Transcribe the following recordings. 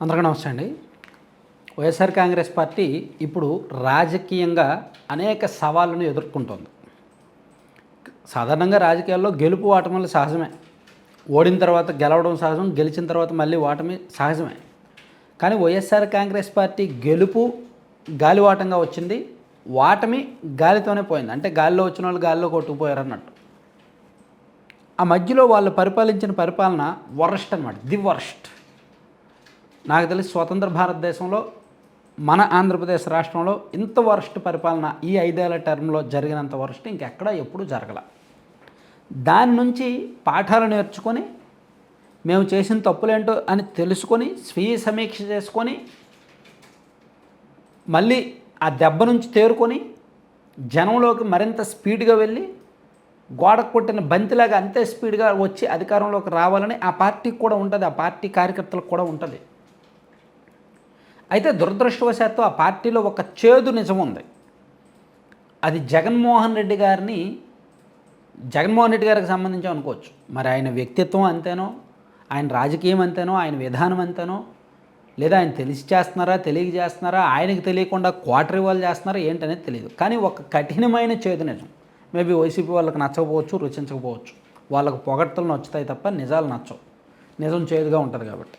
అందరికీ నమస్తే అండి. వైఎస్ఆర్ కాంగ్రెస్ పార్టీ ఇప్పుడు రాజకీయంగా అనేక సవాళ్ళను ఎదుర్కొంటోంది. సాధారణంగా రాజకీయాల్లో గెలుపు ఓటములు సహజమే. ఓడిన తర్వాత గెలవడం సహజం గెలిచిన తర్వాత మళ్ళీ ఓటమి సహజమే. కానీ వైఎస్ఆర్ కాంగ్రెస్ పార్టీ గెలుపు గాలివాటంగా వచ్చింది. ఓటమి గాలితోనే పోయింది. అంటే గాలిలో వచ్చిన వాళ్ళు గాలిలో కొట్టుకుపోయారు అన్నట్టు. ఆ మధ్యలో వాళ్ళు పరిపాలించిన పరిపాలన వరస్ట్ అనమాట ది వరస్ట్. నాకు తెలిసి స్వతంత్ర భారతదేశంలో మన ఆంధ్రప్రదేశ్ రాష్ట్రంలో ఇంత వరస్ట్ పరిపాలన ఈ ఐదేళ్ళ టర్మ్లో జరిగినంత వరస్ట్ ఇంకెక్కడ ఎప్పుడూ జరగల. దాని నుంచి పాఠాలు నేర్చుకొని మేము చేసిన తప్పులేంటో అని తెలుసుకొని స్వీయ సమీక్ష చేసుకొని మళ్ళీ ఆ దెబ్బ నుంచి తేరుకొని జనంలోకి మరింత స్పీడ్గా వెళ్ళి గోడ కొట్టిన బంతిలాగా అంతే స్పీడ్గా వచ్చి అధికారంలోకి రావాలని ఆ పార్టీకి కూడా ఉంటుంది ఆ పార్టీ కార్యకర్తలకు కూడా ఉంటుంది. అయితే దురదృష్టవశాత్తు ఆ పార్టీలో ఒక చేదు నిజం ఉంది. అది జగన్మోహన్ రెడ్డి గారిని జగన్మోహన్ రెడ్డి గారికి సంబంధించి అనుకోవచ్చు. మరి ఆయన వ్యక్తిత్వం అంతేనో ఆయన రాజకీయం అంతేనో ఆయన విధానం అంతేనో లేదా ఆయన తెలిసి చేస్తున్నారా తెలియక చేస్తున్నారా ఆయనకి తెలియకుండా క్వార్టర్ ఇవ్వాలి చేస్తున్నారా ఏంటనేది తెలియదు కానీ ఒక కఠినమైన చేదు నిజం. మేబీ వైసీపీ వాళ్ళకి నచ్చకపోవచ్చు రుచించకపోవచ్చు. వాళ్ళకు పొగడ్తలు నచ్చుతాయి తప్ప నిజాలు నచ్చవు. నిజం చేదుగా ఉంటుంది కాబట్టి.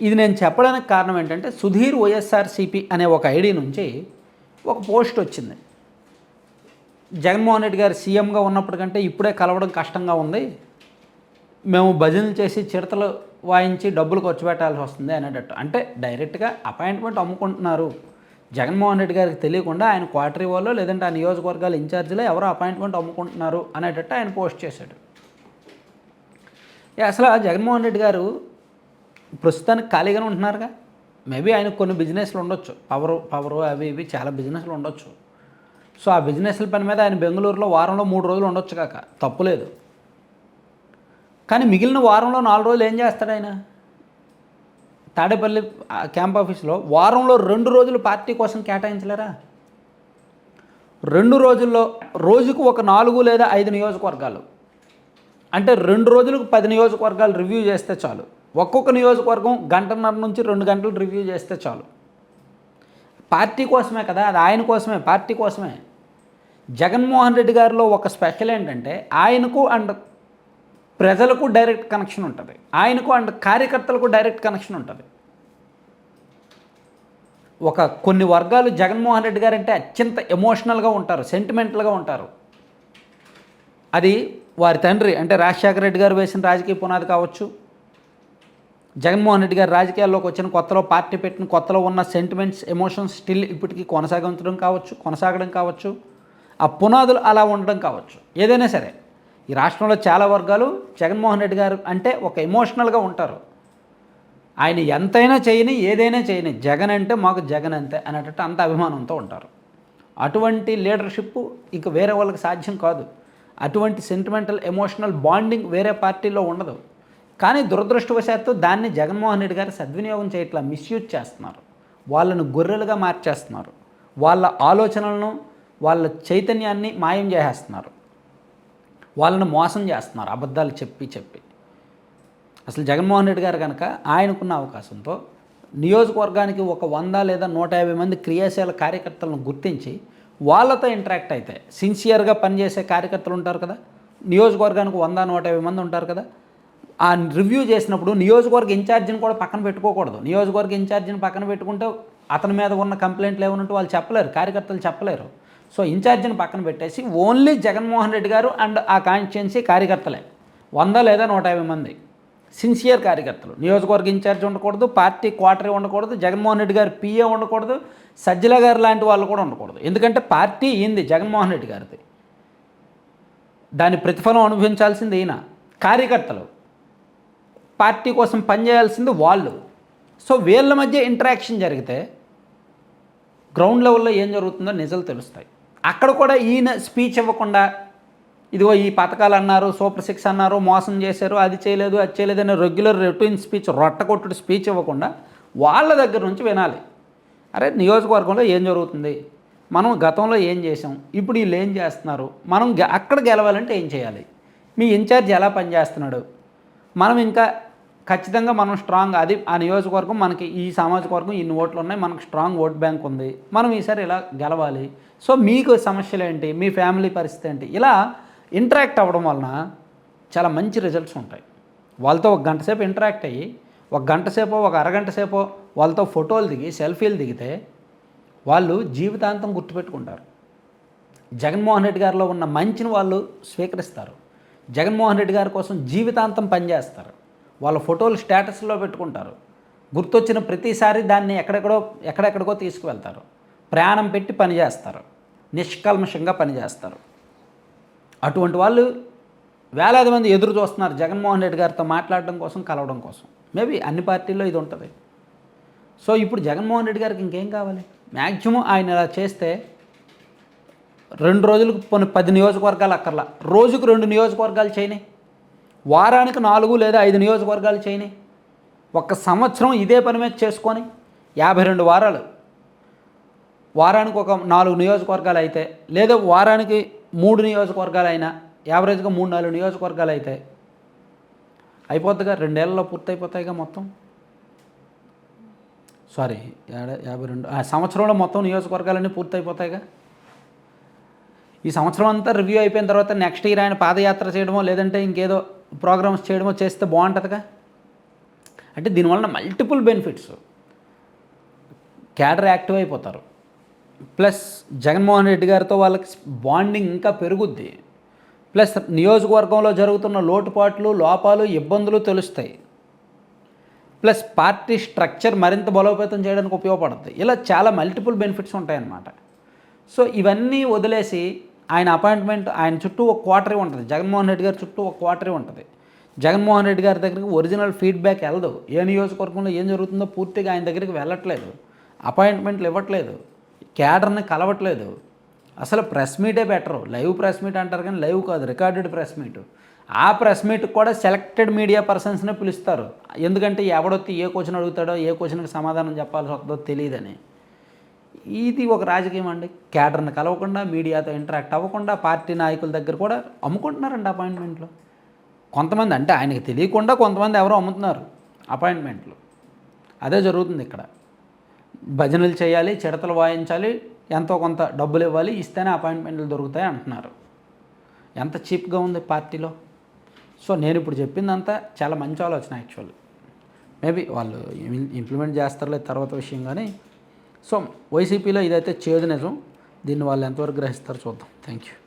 ఇది నేను చెప్పడానికి కారణం ఏంటంటే సుధీర్ వైఎస్ఆర్సీపీ అనే ఒక ఐడి నుంచి ఒక పోస్ట్ వచ్చింది. జగన్మోహన్ రెడ్డి గారు సీఎంగా ఉన్నప్పటికంటే ఇప్పుడే కలవడం కష్టంగా ఉంది. మేము భజనలు చేసి చిడతలు వాయించి డబ్బులు ఖర్చు పెట్టాల్సి వస్తుంది అనేటట్టు. అంటే డైరెక్ట్గా అపాయింట్మెంట్ అమ్ముకుంటున్నారు. జగన్మోహన్ రెడ్డి గారికి తెలియకుండా ఆయన క్వార్టరీ వాళ్ళు లేదంటే ఆ నియోజకవర్గాల ఇన్ఛార్జీలో ఎవరో అపాయింట్మెంట్ అమ్ముకుంటున్నారు అనేటట్టు ఆయన పోస్ట్ చేశాడు. అసలు జగన్మోహన్ రెడ్డి గారు ప్రస్తుతానికి ఖాళీగానే ఉంటున్నారుగా? మేబీ ఆయనకు కొన్ని బిజినెస్లు ఉండొచ్చు. పవర్ పవర్ అవి ఇవి చాలా బిజినెస్లు ఉండొచ్చు. సో ఆ బిజినెస్ల పని మీద ఆయన బెంగళూరులో వారంలో మూడు రోజులు ఉండొచ్చు కాక. తప్పులేదు కానీ మిగిలిన వారంలో నాలుగు రోజులు ఏం చేస్తాడు ఆయన? తాడేపల్లి క్యాంప్ ఆఫీస్లో వారంలో రెండు రోజులు పార్టీ కోసం కేటాయించలేరా? రెండు రోజుల్లో రోజుకు ఒక నాలుగు లేదా ఐదు నియోజకవర్గాలు. అంటే రెండు రోజులకు పది నియోజకవర్గాలు రివ్యూ చేస్తే చాలు. ఒక్కొక్క నియోజకవర్గం గంటన్నర నుంచి రెండు గంటలు రివ్యూ చేస్తే చాలు. పార్టీ కోసమే కదా అది ఆయన కోసమే పార్టీ కోసమే. జగన్మోహన్ రెడ్డి గారిలో ఒక స్పెషల్ ఏంటంటే ఆయనకు అండ్ ప్రజలకు డైరెక్ట్ కనెక్షన్ ఉంటుంది. ఆయనకు అండ్ కార్యకర్తలకు డైరెక్ట్ కనెక్షన్ ఉంటుంది. ఒక కొన్ని వర్గాలు జగన్మోహన్ రెడ్డి గారు అంటే అత్యంత ఎమోషనల్గా ఉంటారు సెంటిమెంటల్గా ఉంటారు. అది వారి తండ్రి అంటే రాజశేఖర రెడ్డి గారు వేసిన రాజకీయ పునాది కావచ్చు. జగన్మోహన్ రెడ్డి గారు రాజకీయాల్లోకి వచ్చిన కొత్తలో పార్టీ పెట్టిన కొత్తలో ఉన్న సెంటిమెంట్స్ ఎమోషన్స్ స్టిల్ ఇప్పటికీ కొనసాగించడం కావచ్చు కొనసాగడం కావచ్చు. ఆ పునాదులు అలా ఉండడం కావచ్చు. ఏదైనా సరే ఈ రాష్ట్రంలో చాలా వర్గాలు జగన్మోహన్ రెడ్డి గారు అంటే ఒక ఎమోషనల్గా ఉంటారు. ఆయన ఎంతైనా చేయని ఏదైనా చేయని జగన్ అంటే మాకు జగన్ అంతే అనేటట్టు అంత అభిమానంతో ఉంటారు. అటువంటి లీడర్షిప్ ఇక వేరే వాళ్ళకి సాధ్యం కాదు. అటువంటి సెంటిమెంటల్ ఎమోషనల్ బాండింగ్ వేరే పార్టీలో ఉండదు. కానీ దురదృష్టవశాత్తు దాన్ని జగన్మోహన్ రెడ్డి గారు సద్వినియోగం చేయట్లా మిస్యూజ్ చేస్తున్నారు. వాళ్ళను గొర్రెలుగా మార్చేస్తున్నారు. వాళ్ళ ఆలోచనలను వాళ్ళ చైతన్యాన్ని మాయం చేసేస్తున్నారు. వాళ్ళను మోసం చేస్తున్నారు. అబద్ధాలు చెప్పి చెప్పి. అసలు జగన్మోహన్ రెడ్డి గారు కనుక ఆయనకున్న అవకాశంతో నియోజకవర్గానికి ఒక వంద లేదా నూట యాభై మంది క్రియాశీల కార్యకర్తలను గుర్తించి వాళ్ళతో ఇంటరాక్ట్ అయితే సిన్సియర్గా పనిచేసే కార్యకర్తలు ఉంటారు కదా? నియోజకవర్గానికి వంద నూట యాభై మంది ఉంటారు కదా? ఆ రివ్యూ చేసినప్పుడు నియోజకవర్గ ఇన్ఛార్జిని కూడా పక్కన పెట్టుకోకూడదు. నియోజకవర్గ ఇన్ఛార్జిని పక్కన పెట్టుకుంటే అతని మీద ఉన్న కంప్లైంట్లు ఏమన్నట్టు వాళ్ళు చెప్పలేరు కార్యకర్తలు చెప్పలేరు. సో ఇన్ఛార్జిని పక్కన పెట్టేసి ఓన్లీ జగన్మోహన్ రెడ్డి గారు అండ్ ఆ కాన్స్టిట్యున్సీ కార్యకర్తలే. వంద లేదా నూట యాభై మంది. సిన్సియర్ కార్యకర్తలు. నియోజకవర్గ ఇన్ఛార్జ్ ఉండకూడదు పార్టీ క్వార్టరీ ఉండకూడదు జగన్మోహన్ రెడ్డి గారు పిఏ ఉండకూడదు సజ్జల గారు లాంటి వాళ్ళు కూడా ఉండకూడదు. ఎందుకంటే పార్టీ ఏంది? జగన్మోహన్ రెడ్డి గారిది. దాని ప్రతిఫలం అనుభవించాల్సింది ఈయన. కార్యకర్తలు. పార్టీ కోసం పనిచేయాల్సింది వాళ్ళు. సో వీళ్ళ మధ్య ఇంటరాక్షన్ జరిగితే గ్రౌండ్ లెవెల్లో ఏం జరుగుతుందో నిజాలు తెలుస్తాయి. అక్కడ కూడా ఈయన స్పీచ్ ఇవ్వకుండా ఇదిగో ఈ పథకాలు అన్నారు సూపర్ సిక్స్ అన్నారు మోసం చేశారు అది చేయలేదు అది చేయలేదు అనే రెగ్యులర్ రొటీన్ స్పీచ్ రొట్టకొట్టుడు స్పీచ్ ఇవ్వకుండా వాళ్ళ దగ్గర నుంచి వినాలి. అరే నియోజకవర్గంలో ఏం జరుగుతుంది? మనం గతంలో ఏం చేసాం ఇప్పుడు వీళ్ళు ఏం చేస్తున్నారు? మనం గె- అక్కడ గెలవాలంటే ఏం చేయాలి? మీ ఇన్ఛార్జ్ ఎలా పనిచేస్తున్నాడు? మనం ఇంకా ఖచ్చితంగా మనం స్ట్రాంగ్ అది ఆ నియోజకవర్గం మనకి ఈ సామాజిక వర్గం ఇన్ని ఓట్లు ఉన్నాయి మనకు స్ట్రాంగ్ ఓట్ బ్యాంక్ ఉంది. మనం ఈసారి ఇలా గెలవాలి. సో మీకు సమస్యలు ఏంటి? మీ ఫ్యామిలీ పరిస్థితి ఏంటి? ఇలా ఇంటరాక్ట్ అవ్వడం వలన చాలా మంచి రిజల్ట్స్ ఉంటాయి. వాళ్ళతో ఒక గంట సేపు ఇంటరాక్ట్ అయ్యి ఒక గంట సేపో ఒక అరగంట సేపో వాళ్ళతో ఫోటోలు దిగి సెల్ఫీలు దిగితే వాళ్ళు జీవితాంతం గుర్తుపెట్టుకుంటారు. జగన్మోహన్ రెడ్డి గారిలో ఉన్న మంచిని వాళ్ళు స్వీకరిస్తారు. జగన్మోహన్ రెడ్డి గారి కోసం జీవితాంతం పనిచేస్తారు వాళ్ళ ఫోటోలు స్టేటస్లో పెట్టుకుంటారు. గుర్తొచ్చిన ప్రతిసారి దాన్ని ఎక్కడెక్కడో ఎక్కడెక్కడికో తీసుకువెళ్తారు. ప్రయాణం పెట్టి పనిచేస్తారు నిష్కల్మషంగా పనిచేస్తారు అటువంటి వాళ్ళు వేలాది మంది ఎదురు చూస్తున్నారు జగన్మోహన్ రెడ్డి గారితో మాట్లాడడం కోసం కలవడం కోసం. మేబీ అన్ని పార్టీల్లో ఇది ఉంటుంది. సో ఇప్పుడు జగన్మోహన్ రెడ్డి గారికి ఇంకేం కావాలి? మ్యాక్సిమం ఆయన ఇలా చేస్తే రెండు రోజులకు కొన్ని పది నియోజకవర్గాలు అక్కర్లా. రోజుకు రెండు నియోజకవర్గాలు చేయని. వారానికి నాలుగు లేదా ఐదు నియోజకవర్గాలు చేయని. ఒక సంవత్సరం ఇదే పని మీద చేసుకొని యాభై రెండు వారాలు. వారానికి ఒక నాలుగు నియోజకవర్గాలు అయితే లేదా వారానికి మూడు నియోజకవర్గాలు అయినా యావరేజ్గా మూడు నాలుగు నియోజకవర్గాలు అవుతాయి అయిపోద్దిగా రెండేళ్ళలో పూర్తయిపోతాయిగా మొత్తం? సారీ ఏడా యాభై రెండు ఆ సంవత్సరంలో మొత్తం నియోజకవర్గాలన్నీ పూర్తయిపోతాయిగా? ఈ సంవత్సరం అంతా రివ్యూ అయిపోయిన తర్వాత నెక్స్ట్ ఇయర్ ఆయన పాదయాత్ర చేయడమో లేదంటే ఇంకేదో ప్రోగ్రామ్స్ చేయడమో చేస్తే బాగుంటుందిగా? అంటే దీనివల్ల మల్టిపుల్ బెనిఫిట్స్. క్యాడర్ యాక్టివ్ అయిపోతారు. ప్లస్ జగన్మోహన్ రెడ్డి గారితో వాళ్ళకి బాండింగ్ ఇంకా పెరుగుద్ది. ప్లస్ నియోజకవర్గంలో జరుగుతున్న లోటుపాట్లు లోపాలు ఇబ్బందులు తెలుస్తాయి. ప్లస్ పార్టీ స్ట్రక్చర్ మరింత బలోపేతం చేయడానికి ఉపయోగపడుతుంది ఇలా చాలా మల్టిపుల్ బెనిఫిట్స్ ఉంటాయన్నమాట. సో ఇవన్నీ వదిలేసి ఆయన అపాయింట్మెంట్ ఆయన చుట్టూ ఒక క్వార్టరీ ఉంటుంది. జగన్మోహన్ రెడ్డి గారి చుట్టూ ఒక క్వార్టరీ ఉంటుంది. జగన్మోహన్ రెడ్డి గారి దగ్గరికి ఒరిజినల్ ఫీడ్బ్యాక్ వెళ్ళదు. ఏ నియోజకవర్గంలో ఏం జరుగుతుందో పూర్తిగా ఆయన దగ్గరికి వెళ్ళట్లేదు. అపాయింట్మెంట్లు ఇవ్వట్లేదు. క్యాడర్ని కలవట్లేదు. అసలు ప్రెస్ మీటే బెటరు. లైవ్ ప్రెస్ మీట్ అంటారు కానీ లైవ్ కాదు రికార్డెడ్ ప్రెస్ మీట్. ఆ ప్రెస్ మీట్ కూడా సెలెక్టెడ్ మీడియా పర్సన్స్నే పిలుస్తారు. ఎందుకంటే ఎవడొత్తి ఏ క్వశ్చన్ అడుగుతాడో ఏ క్వశ్చన్కి సమాధానం చెప్పాల్సి వస్తుందో తెలియదని. ఇది ఒక రాజకీయం అండి. క్యాడర్ని కలవకుండా మీడియాతో ఇంటరాక్ట్ అవ్వకుండా పార్టీ నాయకుల దగ్గర కూడా అమ్ముకుంటున్నారండి అపాయింట్మెంట్లు. కొంతమంది అంటే ఆయనకి తెలియకుండా కొంతమంది ఎవరో అమ్ముతున్నారు అపాయింట్మెంట్లు. అదే జరుగుతుంది ఇక్కడ. భజనలు చేయాలి చిడతలు వాయించాలి ఎంతో కొంత డబ్బులు ఇవ్వాలి ఇస్తేనే అపాయింట్మెంట్లు దొరుకుతాయి అంటున్నారు. ఎంత చీప్గా ఉంది పార్టీలో? సో నేను ఇప్పుడు చెప్పిందంతా చాలా మంచి ఆలోచన యాక్చువల్. మేబీ వాళ్ళు ఇంప్లిమెంట్ చేస్తారులే తర్వాత విషయం కానీ. సో వైసీపీలో ఇదైతే చేదు నిజం. దీన్ని వాళ్ళు ఎంతవరకు గ్రహిస్తారో చూద్దాం. Thank you.